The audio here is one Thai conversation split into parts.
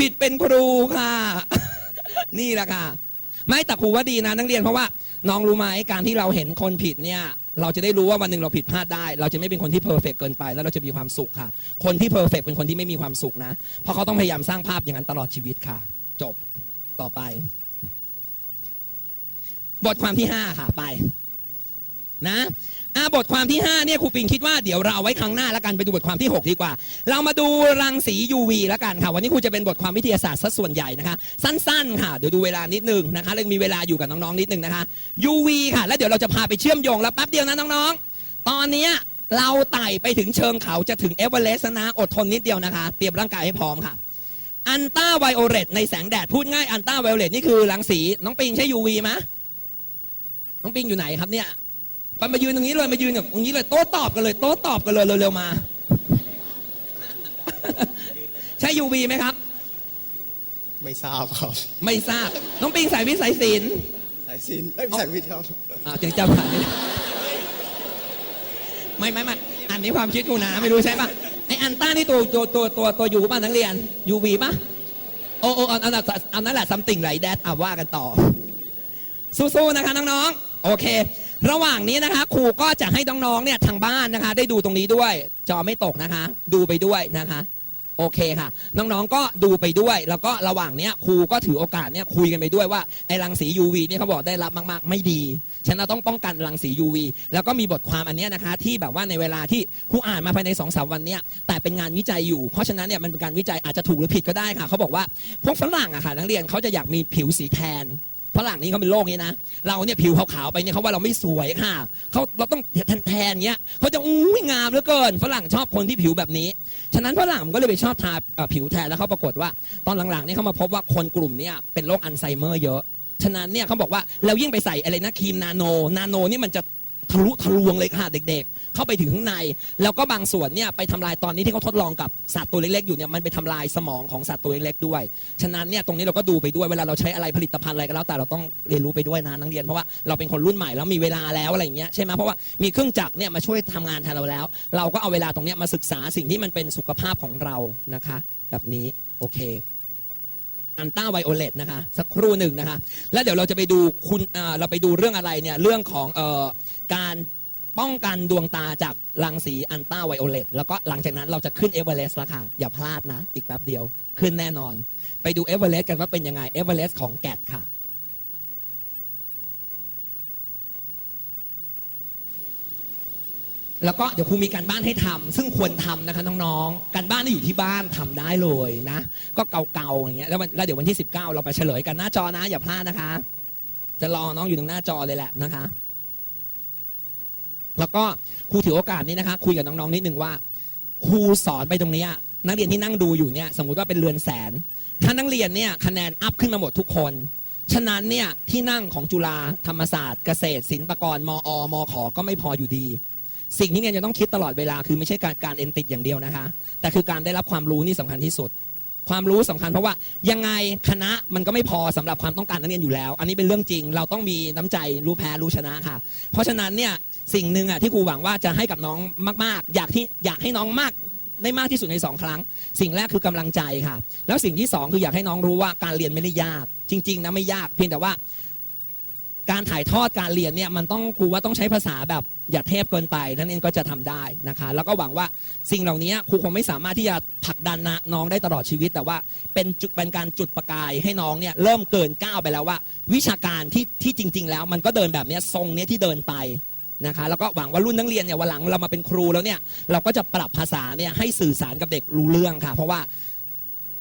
ผิดเป็นครูค่ะ นี่แหละค่ะ ไม่แต่ครูว่าดีนะนักเรียนเพราะว่าน้องรู้ไหมการที่เราเห็นคนผิดเนี่ย เราจะได้รู้ว่าวันหนึ่งเราผิดพลาดได้ เราจะไม่เป็นคนที่เพอร์เฟกเกินไป แล้วเราจะมีความสุขค่ะ คนที่เพอร์เฟกเป็นคนที่ไม่มีความสุขนะ เพราะเขาต้องพยายามสร้างภาพอย่างนั้นตลอดชีวิตค่ะ จบต่อไป บทความที่ห้าค่ะไป นะอะ บทความที่ 5 เนี่ยครูปิงคิดว่าเดี๋ยวเราเอาไว้ครั้งหน้าแล้วกันไปดูบทความที่ 6 ดีกว่า เรามาดูรังสี UV แล้วกันค่ะ วันนี้ครูจะเป็นบทความวิทยาศาสตร์ซะส่วนใหญ่นะคะ สั้นๆ ค่ะ เดี๋ยวดูเวลานิดนึงนะคะเรามีเวลาอยู่กับน้องๆนิดนึงนะคะ UV ค่ะ แล้วเดี๋ยวเราจะพาไปเชื่อมโยงแล้วแป๊บเดียวนะน้องๆ ตอนนี้เราไต่ไปถึงเชิงเขาจะถึงเอเวอเรสต์นะอดทนนิดเดียวนะคะ เตรียมร่างกายให้พร้อมค่ะอันต้าไวโอเลตในแสงแดดพูดง่ายอันต้าไวโอเลตนี่คือรังสีน้องปิงใช่ UV ไหมน้องปิงอยู่ไหนครับเนี่ย ไปมายืนตรงนี้เลยมายืนแบบตรงนี้เลยโต้ตอบกันเลยโต้ตอบกันเลยเร็วๆมา ใช่ UV ไหมครับ ไม่ทราบครับ ไม่ทราบ น้องปิงใส่วิสัยศิลป์สายสินเอ้ยสายวิทย์ครับอ่าจึงจำผ่านไม่ได้ไม่ไม่ไม่อันนี้ความคิดกูนะไม่รู้ใช่ปะไออันต้านี่ตัวตัวตัวตัวตัวยูป่ะนักเรียน UV ป่ะโอ้โอ้เอาเอาเอาเอานั่นแหละซัมติงไรแดดอะว่ากันต่อ สู้ๆนะคะน้องๆโอเค ระหว่างนี้นะคะ ครูก็จะให้น้องๆเนี่ยทางบ้านนะคะ ได้ดูตรงนี้ด้วย จอไม่ตกนะคะ ดูไปด้วยนะคะ โอเคค่ะ น้องๆก็ดูไปด้วย แล้วก็ระหว่างเนี้ยครูก็ถือโอกาสเนี่ยคุยกันไปด้วยว่าไอ้รังสี UV เนี่ยเขาบอกได้รับมาก ๆ ไม่ดีฉะนันต้องป้องกันรังสี UV แล้วก็มีบทความอันนี้นะคะ ที่แบบว่าในเวลาที่ครูอ่านมาภายใน2อสวันเนี้ยแต่เป็นงานวิจัยอยู่ เพราะฉะนั้นเนี่ยมันเป็นการวิจัยอาจจะถูกหรือผิดก็ได้ค่ะ เขาบอกว่าพวกฝรั่งอะค่ะนักเรียนเขาจะอยากมีผิวสีแทน ฝรั่งนี่เขาเป็นโรคนี้นะ เราเนี่ยผิวขาวๆไปเนี่ยเขาว่าเราไม่สวยค่ะเขาเราต้องแทนๆเงี้ยเขาจะอุ้ยงามเหลือเกิน ฝรั่งชอบคนที่ผิวแบบนี้ ฉะนั้นฝรั่งก็เลยไปชอบทาผิวแทนแล้วเขาปรากฏว่า ตอนหลังๆเนี่ยเขามาพบว่าคนกลุ่มเนี้เป็นโรคอัลไซเมอร์เยอะ ฉะนั้นเนี่ยเขาบอกว่าเรายิ่งไปใส่อะไรนะครีมนาโน นาโนนี่มันจะทะลุทะลวงเลยค่ะเด็ก เข้าไปถึงข้างใน แล้วก็บางส่วนเนี่ยไปทำลายตอนนี้ที่เขาทดลองกับสัตว์ตัวเล็กๆอยู่เนี่ยมันไปทำลายสมองของสัตว์ตัวเล็กๆด้วย ฉะนั้นเนี่ยตรงนี้เราก็ดูไปด้วยเวลาเราใช้อะไรผลิตภัณฑ์อะไรก็แล้วแต่เราต้องเรียนรู้ไปด้วยนะนักเรียนเพราะว่าเราเป็นคนรุ่นใหม่แล้วมีเวลาแล้วอะไรอย่างเงี้ยใช่ไหมเพราะว่ามีเครื่องจักรเนี่ยมาช่วยทำงานแทนเราแล้ว เราก็เอาเวลาตรงนี้มาศึกษาสิ่งที่มันเป็นสุขภาพของเรานะคะ แบบนี้โอเคอันต้าไวโอเลตนะคะ สักครู่หนึ่งนะคะ แล้วเดี๋ยวเราจะไปดูคุณเราไปดูเรื่องอะไรเนี่ย เรื่องของเอ่อการ ป้องกันดวงตาจากรังสีอันต้าไวโอเลตแล้วก็หลังจากนั้นเราจะขึ้นเอเวอเรสต์แล้วค่ะ อย่าพลาดนะ อีกแป๊บเดียวขึ้นแน่นอน ไปดูเอเวอเรสต์กันว่าเป็นยังไงเอเวอเรสต์ของแกดค่ะ แล้วก็เดี๋ยวครูมีการบ้านให้ทำซึ่งควรทำนะคะน้องๆการบ้านที่อยู่ที่บ้านทำได้เลยนะ ก็เก่าๆอย่างเงี้ยแล้ววันแล้วเดี๋ยววันที่ 19 เราไปเฉลยกันหน้าจอนะ อย่าพลาดนะคะ จะรอน้องอยู่ตรงหน้าจอเลยแหละนะคะ แล้วก็ครูถือโอกาสนี้นะคะ คุยกับน้องๆนิดนึงว่าครูสอนไปตรงนี้นักเรียนที่นั่งดูอยู่เนี่ยสมมุติว่าเป็นเรือนแสน ถ้านักเรียนเนี่ยคะแนนอัพขึ้นมาหมดทุกคน ฉะนั้นเนี่ยที่นั่งของจุฬาธรรมศาสตร์ เกษตรศิลปากรมอมขก็ไม่พออยู่ดี สิ่งที่เรียนจะต้องคิดตลอดเวลาคือไม่ใช่การการเอ็นติดอย่างเดียวนะคะ แต่คือการได้รับความรู้นี่สำคัญที่สุด ความรู้สำคัญเพราะว่ายังไงคณะมันก็ไม่พอสำหรับความต้องการนักเรียนอยู่แล้ว อันนี้เป็นเรื่องจริง เราต้องมีน้ำใจรู้แพ้รู้ชนะค่ะ เพราะฉะนั้นเนี่ย สิ่งหนึ่งอะที่ครูหวังว่าจะให้กับน้องมาก ๆ อยากที่อยากให้น้องมากได้มากที่สุดในสองครั้ง สิ่งแรกคือกำลังใจค่ะ แล้วสิ่งที่สองคืออยากให้น้องรู้ว่าการเรียนไม่ได้ยาก จริง ๆ นะไม่ยาก เพียงแต่ว่า การถ่ายทอดการเรียนเนี่ยมันต้องครูว่าต้องใช้ภาษาแบบอย่าเทพเกินไป นั่นเองก็จะทำได้นะคะ แล้วก็หวังว่าสิ่งเหล่านี้ครูคงไม่สามารถที่จะผลักดันน้องได้ตลอดชีวิต แต่ว่าเป็นจุดเป็นการจุดประกายให้น้องเนี่ยเริ่มเกินก้าวไปแล้วว่า วิชาการที่ที่จริง ๆ แล้ว มันก็เดินแบบนี้ทรงเนี้ยที่เดินไป นะคะแล้วก็หวังว่ารุ่นนักเรียนเนี่ยวันหลังเรามาเป็นครูแล้วเนี่ยเราก็จะปรับภาษาเนี่ยให้สื่อสารกับเด็กรู้เรื่องค่ะ เพราะว่า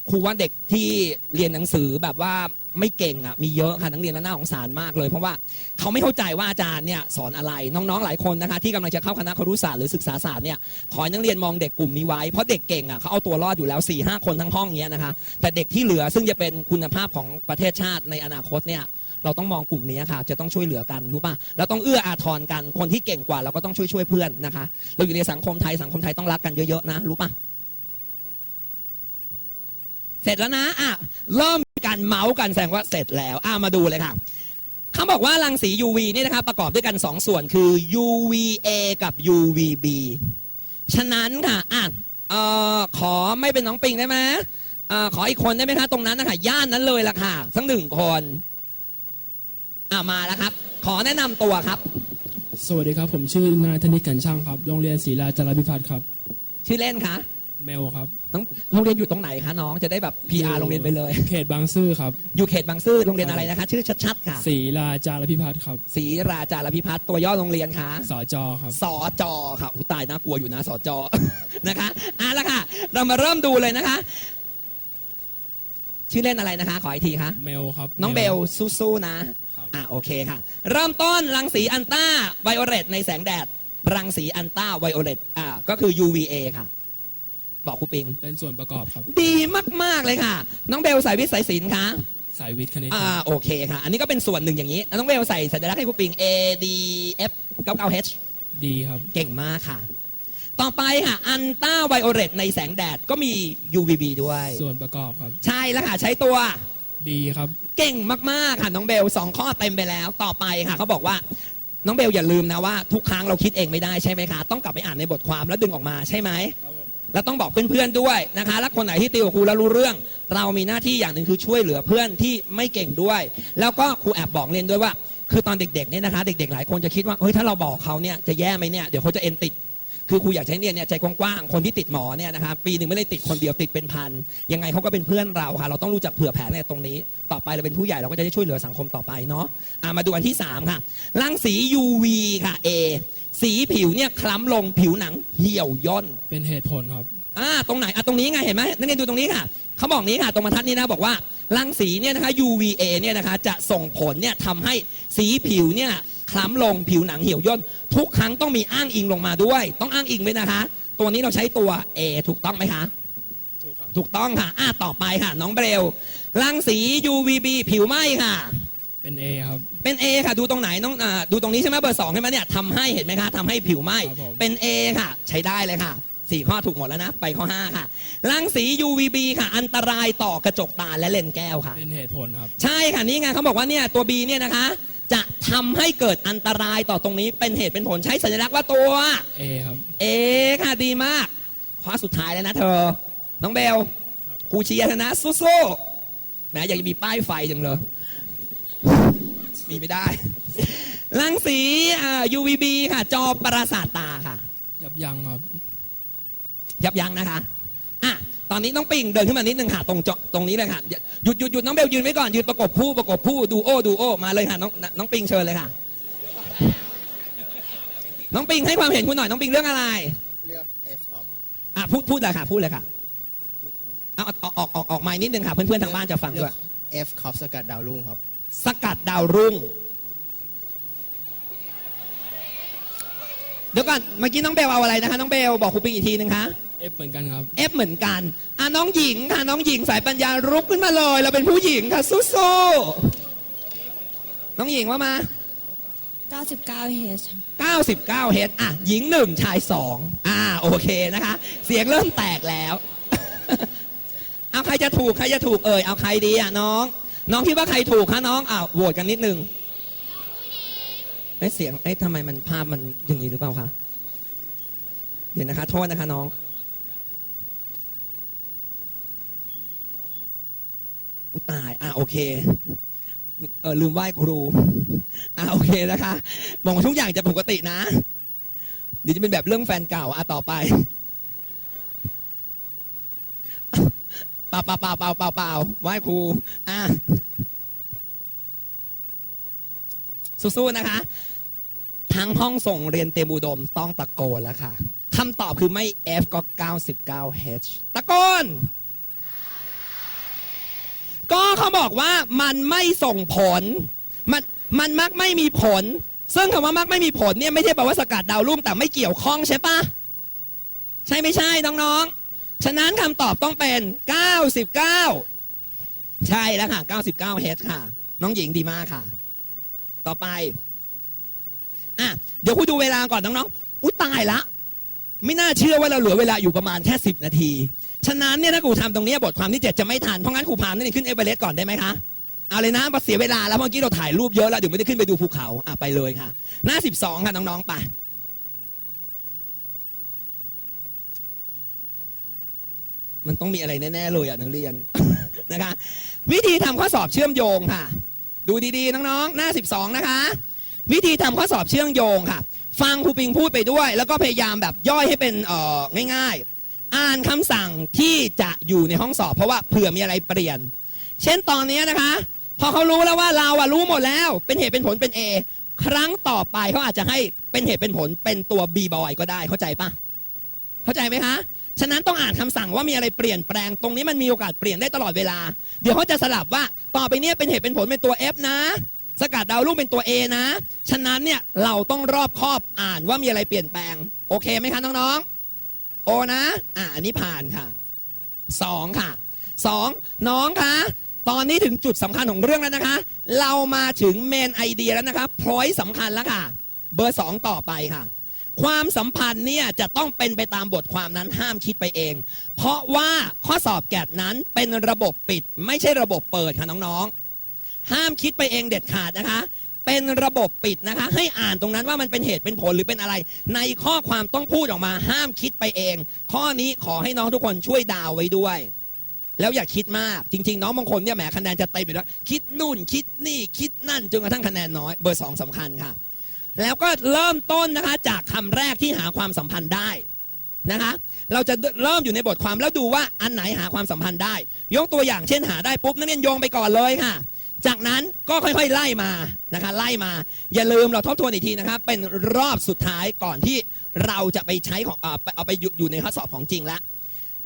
ครูว่าเด็กที่เรียนหนังสือแบบว่าไม่เก่งอะมีเยอะค่ะนักเรียนแล้วน่าสงสารมากเลย เพราะว่าเขาไม่เข้าใจว่าอาจารย์เนี่ยสอนอะไรน้องๆหลายคนนะคะที่กำลังจะเข้าคณะครุศาสตร์หรือศึกษาศาสตร์เนี่ยขอให้นักเรียนมองเด็กกลุ่มนี้ไว้เพราะเด็กเก่งอะเขาเอาตัวรอดอยู่แล้ว4ี่ห้าคนทั้งห้องเนี้ยนะคะแต่เด็กที่เหลือซึ่งจะเป็นคุณภาพของประเทศชาติในอนาคตเนี่ย เราต้องมองกลุ่มนี้ค่ะ จะต้องช่วยเหลือกันรู้ป่ะเราต้องเอื้ออาทรกันคนที่เก่งกว่าเราก็ต้องช่วยช่วยเพื่อนนะคะ เราอยู่ในสังคมไทยสังคมไทยต้องรักกันเยอะๆนะรู้ป่ะเสร็จแล้วนะอะเริ่มการเมาส์กันแสดงว่าเสร็จแล้วอะมาดูเลยค่ะเขาบอกว่ารังสี UV นี่นะครับประกอบด้วยกัน 2 ส่วนคือ UVA กับ UVB ฉะนั้นค่ะอะเอ่อขอไม่เป็นน้องปิงได้ไหมอาขออีกคนได้ไหมคะตรงนั้นนะคะย่านนั้นเลยล่ะค่ะสักหนึ่งคน อ่ามาแล้วครับ ขอแนะนำตัวครับ สวัสดีครับ ผมชื่อนายธนิตกันช่างครับ โรงเรียนศรีราจารพิพัฒน์ครับ ชื่อเล่นคะเมลครับน้องโรงเรียนอยู่ตรงไหนคะน้องจะได้แบบ PR โรงเรียนไปเลย เขตบางซื่อครับอยู่เขตบางซื่อโรงเรียนอะไรนะคะ ชื่อชัดๆค่ะศรีราจารพิพัฒน์ครับศรีราจารพิพัฒน์ตัวย่อโรงเรียนคะสจครับสอจอค่ะอุยตายน่ากลัวอยู่นะสอจอนะคะอะละค่ะ เรามาเริ่มดูเลยนะคะ ชื่อเล่นอะไรนะคะ ขออีกทีคะเมลครับน้องเบลมสู้ๆนะครับ อะโอเคค่ะ เริ่มต้นรังสีอันต้าไวโอเลตในแสงแดด รังสีอันต้าไวโอเลตอ่าก็คือ UVA ค่ะ บอกครูปิง เป็นส่วนประกอบครับ ดีมาก ๆ เลยค่ะ น้องเบลใส่วิทย์สายศิลป์คะสายวิทย์คณิตอ่าครับโอเคค่ะ อันนี้ก็เป็นส่วนหนึ่งอย่างนี้ น้องเบลใส่สัญลักษณ์ให้ครูปิง A D F 99 H ดีครับ เก่งมากค่ะ ต่อไปค่ะอันต้าไวโอเลตในแสงแดดก็มี UVB ด้วย ส่วนประกอบครับ ใช่แล้วค่ะ ใช้ตัว ดีครับ เก่งมากๆค่ะน้องเบลสองข้อเต็มไปแล้วต่อไปค่ะเขาบอกว่า น้องเบลอย่าลืมนะว่า ทุกครั้งเราคิดเองไม่ได้ใช่ไหมคะต้องกลับไปอ่านในบทความแล้วดึงออกมาใช่ไหมแล้วต้องบอกเพื่อนๆด้วยนะคะและคนไหนที่ติวกับครูแล้วรู้เรื่อง เรามีหน้าที่อย่างหนึ่งคือช่วยเหลือเพื่อนที่ไม่เก่งด้วย แล้วก็ครูแอบบอกเรียนด้วยว่า คือตอนเด็กๆเนี่ยนะคะ เด็กๆหลายคนจะคิดว่าเฮ้ยถ้าเราบอกเขาเนี่ยจะแย่ไหมเนี่ยเดี๋ยวเขาจะเอ็นติด คือครูอยากใช้เนี่ยเนี่ยใจกว้างๆคนที่ติดหมอเนี่ยนะคะปีหนึ่งไม่ได้ติดคนเดียวติดเป็นพันยังไงเขาก็เป็นเพื่อนเราค่ะ เราต้องรู้จักเผื่อแผ่ในตรงนี้ ต่อไปเราเป็นผู้ใหญ่เราก็จะได้ช่วยเหลือสังคมต่อไปเนาะอะมาดูอันที่ 3 ค่ะรังสี UV ค่ะ A สีผิวเนี่ยคล้ำลงผิวหนังเหี่ยวย่นเป็นเหตุผลครับอ่าตรงไหนอะตรงนี้ไงเห็นไหมนักเรียนดูตรงนี้ค่ะเขาบอกนี้ค่ะ ตรงบรรทัดนี้นะบอกว่ารังสีเนี่ยนะคะ UVA เนี่ยนะคะจะส่งผลเนี่ยทำให้สีผิวเนี่ย คล้ำลงผิวหนังเหี่ยวย่นทุกครั้งต้องมีอ้างอิงลงมาด้วย ต้องอ้างอิงด้วยนะคะ ตัวนี้เราใช้ตัว A ถูกต้องไหมคะ ถูกครับถูกต้องค่ะอ่าต่อไปค่ะ น้องเบลรังสี UVB ผิวไหม้ค่ะ เป็น A ครับ เป็น A ค่ะ ดูตรงไหนน้องอ่าดูตรงนี้ใช่ไหมเบอร์สองใช่ไหมเนี่ยทำให้เห็นไหมคะทำให้ผิวไหม้ครับผม เป็น A ค่ะ ใช้ได้เลยค่ะสี่ข้อถูกหมดแล้วนะ ไปข้อ5ค่ะรังสี UVB ค่ะ อันตรายต่อกระจกตาและเลนส์แก้วค่ะ เป็นเหตุผลครับ ใช่ค่ะนี่ไงเขาบอกว่าเนี่ยตัว B เนี่ยนะคะ จะทำให้เกิดอันตรายต่อตรงนี้เป็นเหตุเป็นผลใช้สัญลักษณ์ว่าตัว A ครับ A ค่ะดีมากข้อสุดท้ายแล้วนะเธอ น้องเบลครูเชียร์เธอนะสู้ๆแหมอยากจะมีป้ายไฟจังเลย มีไม่ได้รังสีอ่า UVB ค่ะ จอประสาทตาค่ะ ยับยั้งครับ ยับยั้งนะคะ อะ ตอนนี้น้องปิงเดินขึ้นมานิดนึงค่ะตรงเจาะตรงนี้เลยค่ะหยุดหยุดหยุดน้องเบลยืนไว้ก่อนยืนประกบคู่ประกบคู่ดูโอดูโอมาเลยค่ะน้องน้องปิงเชิญเลยค่ะ น้องปิงให้ความเห็นคุณหน่อยน้องปิงเรื่องอะไรเลือก F ครับอะพูดพูดเลยค่ะ พูดเลยค่ะเอาเอาออกออกออกไม้นิดนึงค่ะเพื่อนๆทางบ้านจะฟังเลืด้อวยก F ครับสกัดดาวรุ่งครับ สกัดดาวรุ่ง เดี๋ยวก่อนเมื่อกี้น้องเบลเอาอะไรนะคะน้องเบลบอกครูปิงอีกทีนึงคะ F เหมือนกันครับ เอฟเหมือนกันอะน้องหญิงค่ะน้องหญิงสายปัญญารุกขึ้นมาเลย เราเป็นผู้หญิงค่ะสู้ๆน้องหญิงว่ามา 99 H 99เฮดอะหญิงหนึ่งชายสองอ่าโอเคนะคะ เสียงเริ่มแตกแล้ว เอาใครจะถูกใครจะถูกเอ่ยเอาใครดีอะน้อง น้องคิดว่าใครถูกคะน้องอ่าโหวตกันนิดนึงเอ้ยเสียงเอ้ยทำไมมันภาพมันอย่างนี้หรือเปล่าคะเดี๋ยวนะคะโทษนะคะน้อง อุตายอะโอเคเออลืมไหว้ครูอะโอเคนะคะมองทุกอย่างจะปกตินะเดี๋ยวจะเป็นแบบเรื่องแฟนเก่าอะต่อไปเปล่าเปล่าเปล่าเปล่าเปล่าเปล่าไหว้ครูอะสู้ๆนะคะ ทั้งห้องส่งเรียนเตรียมอุดมต้องตะโกนแล้วค่ะคำตอบคือไม่ F ก็ 99 H ตะโกน ก็เขาบอกว่ามันไม่ส่งผล มันมันมักไม่มีผล ซึ่งคำว่ามักไม่มีผลเนี่ยไม่ใช่แปลว่าสกัดดาวรุ่งแต่ไม่เกี่ยวข้องใช่ปะใช่ไม่ใช่น้องๆ ฉะนั้นคำตอบต้องเป็น 99 ใช่แล้วค่ะ 99 H ค่ะ น้องหญิงดีมากค่ะ ต่อไปอะเดี๋ยวคุยดูเวลาก่อนน้องๆ อุ้ยตายละ ไม่น่าเชื่อว่าเราเหลือเวลาอยู่ประมาณแค่ 10 นาที ฉะนั้นเนี่ยถ้าครูทำตรงนี้บทความที่7จะไม่ทันเพราะงั้นครูพานั่นขึ้นเอเวอเรสต์ก่อนได้ไหมคะเอาเลยนะมาเสียเวลาแล้วเมื่อกี้เราถ่ายรูปเยอะแล้วเดี๋ยวไม่ได้ขึ้นไปดูภูเขาอะไปเลยค่ะ หน้า 12 ค่ะน้องๆไปมันต้องมีอะไรแน่ๆเลยอะนักเรียนนะคะ วิธีทำข้อสอบเชื่อมโยงค่ะ ดูดีๆน้องๆหน้า 12 นะคะ วิธีทำข้อสอบเชื่อมโยงค่ะ ฟังครูปิงพูดไปด้วย แล้วก็พยายามแบบย่อยให้เป็นเอ่อง่ายๆ อ่านคำสั่งที่จะอยู่ในห้องสอบ เพราะว่าเผื่อมีอะไรเปลี่ยน เช่นตอนนี้นะคะ พอเขารู้แล้วว่าเราอะรู้หมดแล้ว เป็นเหตุเป็นผลเป็น A ครั้งต่อไปเขาอาจจะให้เป็นเหตุเป็นผลเป็นตัว B boy ก็ได้เข้าใจปะเข้าใจไหมคะฉะนั้นต้องอ่านคำสั่งว่ามีอะไรเปลี่ยนแปลง ตรงนี้มันมีโอกาสเปลี่ยนได้ตลอดเวลา เดี๋ยวเขาจะสลับว่าต่อไปเนี้เป็นเหตุเป็นผลเป็นตัว F นะ สกัดดาวรุ่งเป็นตัว A นะ ฉะนั้นเนี่ยเราต้องรอบคอบอ่านว่ามีอะไรเปลี่ยนแปลง โอเคไหมคะน้องๆ โอนะ อ่าอันนี้ผ่านค่ะสองค่ะสองน้องคะตอนนี้ถึงจุดสำคัญของเรื่องแล้วนะคะ เรามาถึงเมนไอเดียแล้วนะคะพอยสำคัญแล้วค่ะ เบอร์สองต่อไปค่ะ ความสัมพันธ์เนี่ยจะต้องเป็นไปตามบทความนั้นห้ามคิดไปเอง เพราะว่าข้อสอบแกดนั้นเป็นระบบปิด ไม่ใช่ระบบเปิดค่ะน้องๆ ห้ามคิดไปเองเด็ดขาดนะคะ เป็นระบบปิดนะคะ ให้อ่านตรงนั้นว่ามันเป็นเหตุเป็นผลหรือเป็นอะไร ในข้อความต้องพูดออกมาห้ามคิดไปเอง ข้อนี้ขอให้น้องทุกคนช่วยดาวไว้ด้วย แล้วอย่าคิดมากจริง ๆ น้องบางคนเนี่ยแหมคะแนนจะเต็มอยู่แล้วคิดนู่นคิดนี่คิดนั่นจนกระทั่งคะแนนน้อย เบอร์สองสำคัญค่ะ แล้วก็เริ่มต้นนะคะจากคำแรกที่หาความสัมพันธ์ได้นะคะเราจะเริ่มอยู่ในบทความแล้วดูว่าอันไหนหาความสัมพันธ์ได้ ยกตัวอย่างเช่นหาได้ปุ๊บนักเรียนโยงไปก่อนเลยค่ะ จากนั้นก็ค่อยๆไล่มานะคะไล่มา อย่าลืมเราทบทวนอีกทีนะคะเป็นรอบสุดท้ายก่อนที่เราจะไปใช้ของเอาไปอยู่ในข้อสอบของจริงล้ว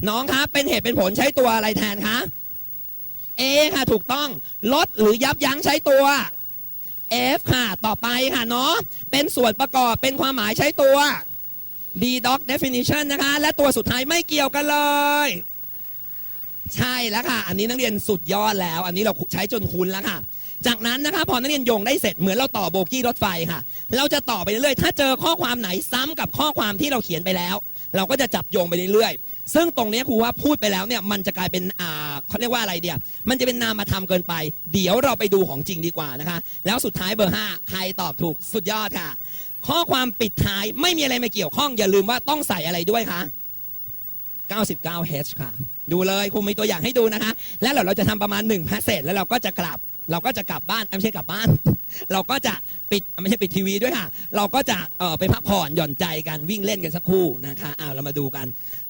น้องคะเป็นเหตุเป็นผลใช้ตัวอะไรแทนคะ A ค่ะถูกต้อง ลดหรือยับยั้งใช้ตัว F ค่ะ ต่อไปค่ะเนาะเป็นส่วนประกอบเป็นความหมายใช้ตัว D doc definition นะคะ และตัวสุดท้ายไม่เกี่ยวกันเลย ใช่แล้วค่ะ อันนี้นักเรียนสุดยอดแล้ว อันนี้เราใช้จนคุ้นแล้วค่ะ จากนั้นนะคะพอนักเรียนโยงได้เสร็จเหมือนเราต่อโบกี้รถไฟค่ะ เราจะต่อไปเรื่อยๆถ้าเจอข้อความไหนซ้ำกับข้อความที่เราเขียนไปแล้ว เราก็จะจับโยงไปเรื่อยๆ ซึ่งตรงนี้ครูว่าพูดไปแล้วเนี่ยมันจะกลายเป็นอ่าเขาเรียกว่าอะไรเดียมันจะเป็นนามธรรมเกินไป เดี๋ยวเราไปดูของจริงดีกว่านะคะ แล้วสุดท้ายเบอร์5ใครตอบถูกสุดยอดค่ะ ข้อความปิดท้ายไม่มีอะไรมาเกี่ยวข้องอย่าลืมว่าต้องใส่อะไรด้วยคะ 99H ค่ะ ดูเลยครูมีตัวอย่างให้ดูนะคะ แล้วเราจะทำประมาณ1 passage แล้วเราก็จะกลับ เราก็จะกลับบ้านไม่ใช่กลับบ้าน เราก็จะปิดไม่ใช่ปิดทีวีด้วยค่ะ เราก็จะเออไปพักผ่อนหย่อนใจกันวิ่งเล่นกันสักครู่นะคะอ้าวเรามาดูกัน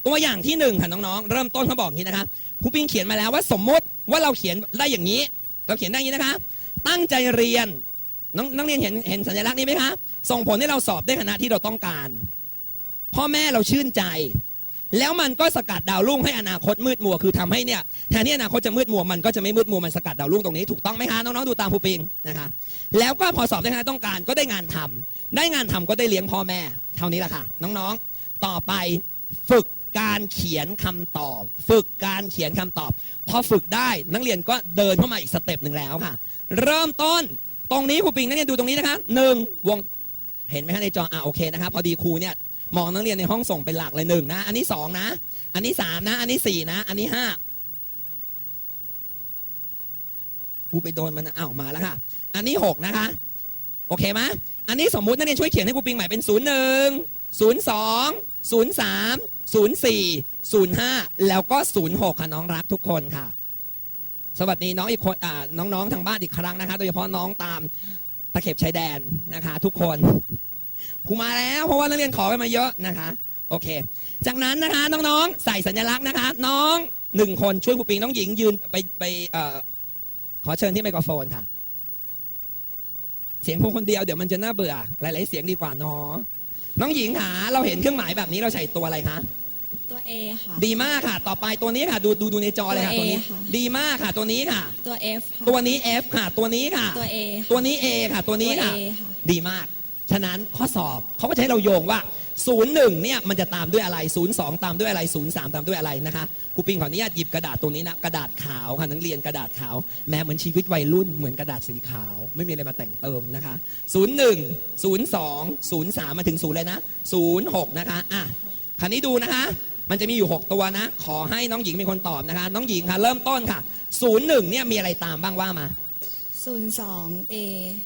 ตัวอย่างที่หนึ่งค่ะน้องๆเริ่มต้นเขาบอกนี้นะคะครูปิ้งเขียนมาแล้วว่าสมมติว่าเราเขียนได้อย่างนี้ เราเขียนได้อย่างนี้นะคะ ตั้งใจเรียนน้องนักเรียนเห็นเห็นสัญลักษณ์นี้ไหมคะ ส่งผลให้เราสอบได้คณะที่เราต้องการ พ่อแม่เราชื่นใจ แล้วมันก็สกัดดาวรุ่งให้อนาคตมืดมัวคือทำให้เนี่ยแทนที่อนาคตจะมืดมัวมันก็จะไม่มืดมัวมันสกัดดาวรุ่งตรงนี้ถูกต้องไหมคะน้องๆดูตามครูปิงนะคะแล้วก็พอสอบได้คณะต้องการก็ได้งานทำได้งานทำก็ได้เลี้ยงพ่อแม่ เท่านี้แหละค่ะ น้องๆ ต่อไปฝึกการเขียนคำตอบ ฝึกการเขียนคำตอบ พอฝึกได้นักเรียนก็เดินเข้ามาอีกสเต็ปหนึ่งแล้วค่ะ เริ่มต้นตรงนี้ครูปิงนักเรียนดูตรงนี้นะคะหนึ่งวงเห็นไหมคะในจออ่าโอเคนะคะพอดีครูเนี่ย มองนักเรียนในห้องส่งเป็นหลักเลยหนึ่งนะ อันนี้สองนะ อันนี้สามนะ อันนี้สี่นะ อันนี้ห้าครูไปโดนมันอ้าวมาแล้วค่ะ อันนี้หกนะคะ โอเคไหมอันนี้สมมุตินักเรียนช่วยเขียนให้ครูปิงใหม่เป็นศูนย์หนึ่งศูนย์สองศูนย์สามศูนย์สี่ศูนย์ห้าแล้วก็ศูนย์หกค่ะน้องรักทุกคนค่ะ สวัสดีน้องอีกคนน้องๆทางบ้านอีกครั้งนะคะ โดยเฉพาะน้องตามตะเข็บชายแดนนะคะ ทุกคน ครูมาแล้วเพราะว่านักเรียนขอกันมาเยอะนะคะ โอเค จากนั้นนะคะน้องๆ ใส่สัญลักษณ์นะคะ น้องหนึ่งคนช่วยครูปิงน้องหญิงยืนไปไปเอ่อขอเชิญที่ไมโครโฟนค่ะ เสียงครูคนเดียวเดี๋ยวมันจะน่าเบื่อ หลาย ๆ เสียงดีกว่าเนาะน้องหญิงค่ะเราเห็นเครื่องหมายแบบนี้เราใส่ตัวอะไรคะตัว A ค่ะ ดีมากค่ะ ต่อไปตัวนี้ค่ะดูดูดูในจอเลยค่ะตัตัวว A นี้ค่ะดีมากค่ะตัวนี้ค่ะ ตัว F ค่ะตัวนี้ F ค่ะ ตัวนี้ค่ะ ตัว A ค่ะตัวนี้ A ค่ะ ตัวนี้ค่ะตัว A ค่ะดีมาก ฉะนั้นข้อสอบเขาก็จะให้เราโยงว่า 01เนี่ยมันจะตามด้วยอะไร 02 ตามด้วยอะไร 03 ตามด้วยอะไรนะคะครูปิงขออนุญาตหยิบกระดาษตัวนี้นะกระดาษขาวค่ะนักเรียนกระดาษขาวแม้เหมือนชีวิตวัยรุ่นเหมือนกระดาษสีขาว ไม่มีอะไรมาแต่งเติมนะคะ 01 02 03 มาถึง0เลยนะ 06 นะคะอะคันนี้ดูนะคะ มันจะมีอยู่ 6 ตัวนะ ขอให้น้องหญิงเป็นคนตอบนะคะ น้องหญิงค่ะเริ่มต้นค่ะ 01เนี่ยมีอะไรตามบ้างว่ามา02 A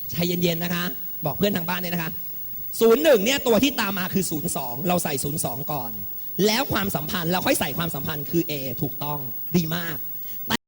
ใจเย็นๆนะคะ บอกเพื่อนทางบ้านเนี่ยนะคะ01เนี่ยตัวที่ตามมาคือ02เราใส่02ก่อน แล้วความสัมพันธ์เราค่อยใส่ความสัมพันธ์คือ A ถูกต้องดีมาก